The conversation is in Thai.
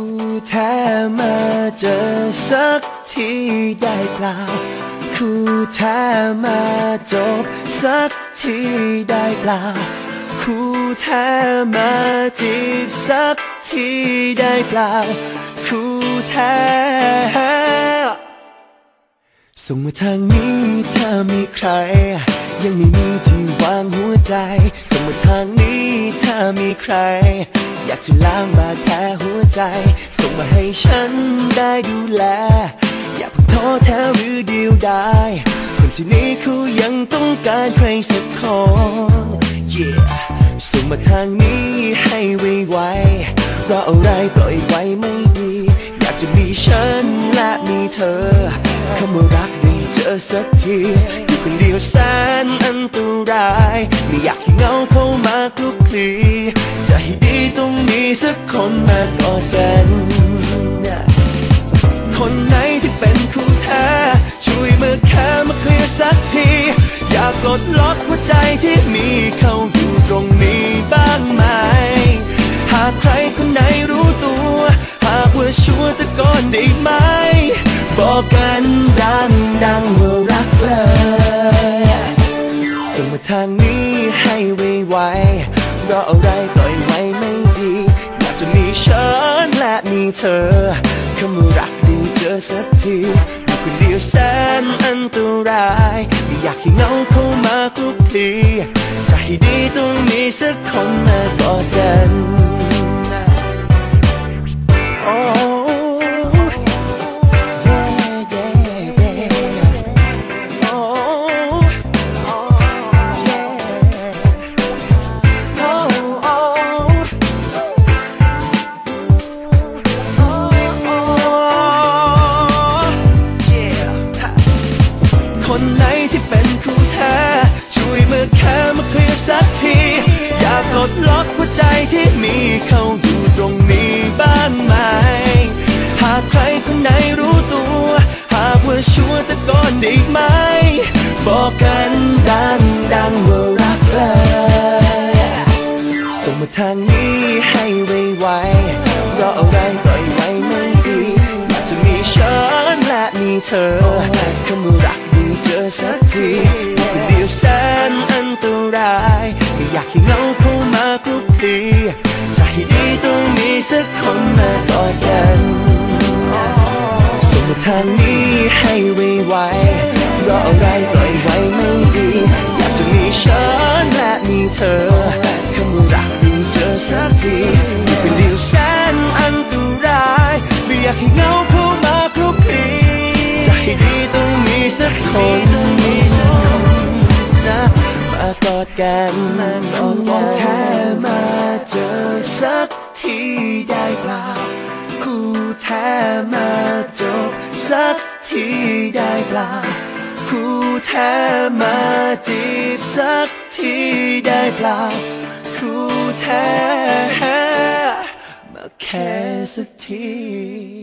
คู่แท้มาเจอสักทีได้เปล่าคู่แท้มาจบสักทีได้เปล่าคู่แท้มาจีบสักทีได้เปล่าคู่แท้ส่งมาทางนี้ถ้ามีใคร ยังไม่มีที่วางหัวใจส่งมาทางนี้ มีใคร อยากจะล้างบาดแผลหัวใจ ส่งมาให้ฉันได้ดูแล อย่าเพิ่งท้อแท้หรือเดียวดายคนที่นี้เขายังต้องการใครสักคน yeah ส่งมาทางนี้ให้ไวๆเพราะอะไรปล่อยไว้ไม่ดี อยากจะมีฉันและมีเธอคำว่ารักได้เจอสักทีอยู่คนเดียวแสนอันตราย ไม่อยากให้เงาเข้ามาคลุกคลี จะให้ดีต้องมีสักคนมากอดกัน คนไหน ๆเพราะอะไรปล่อยไว้ไม่ดี อยากจะมีฉันและมีเธอคำว่ารักดีเจอสักทีอยู่คนเดียวแสนอันตรายไม่อยากให้เงาเข้ามาคลุกคลีจะให้ดีต้องมีสักคนมากอดกันโที่มีเขาอยู่ตรงนี้บ้างไหม หากใครคนไหนรู้ตัว หากว่าชัวร์ตะโกอนได้ไหม บอกกันดังดังๆว่ารักเลยส่งมาทางนี้ให้ไวๆเพราะอะไรปล่อยไว้ไม่ดีอยากจะมีฉันและมีเธอคำว่ารักดีเจอสักทีคนเดียวแสนอันตราย อยากให้เงาเข้ามาคลุก จะให้ดีต้องมีสักคนมากอดกันส่งมาทางนี้ให้ไวๆเพราะอะไรปล่อยไว้ไม่ดี อยากจะมีฉันและมีเธอคำว่ารักดีเจอสักทีอยู่คนเดียวแสนอันตรายไม่อยากให้เงาเข้ามาคลุกคลีให้ดีต้องมีสักคนมีสักคนนะมากอดกันมากอดแท้มาเจอสักที ได้เปล่าคู่แท้มาจบสักทีได้เปล่าคู่แท้มาจีบสักทีได้เปล่าคู่แท้มาแค่สักที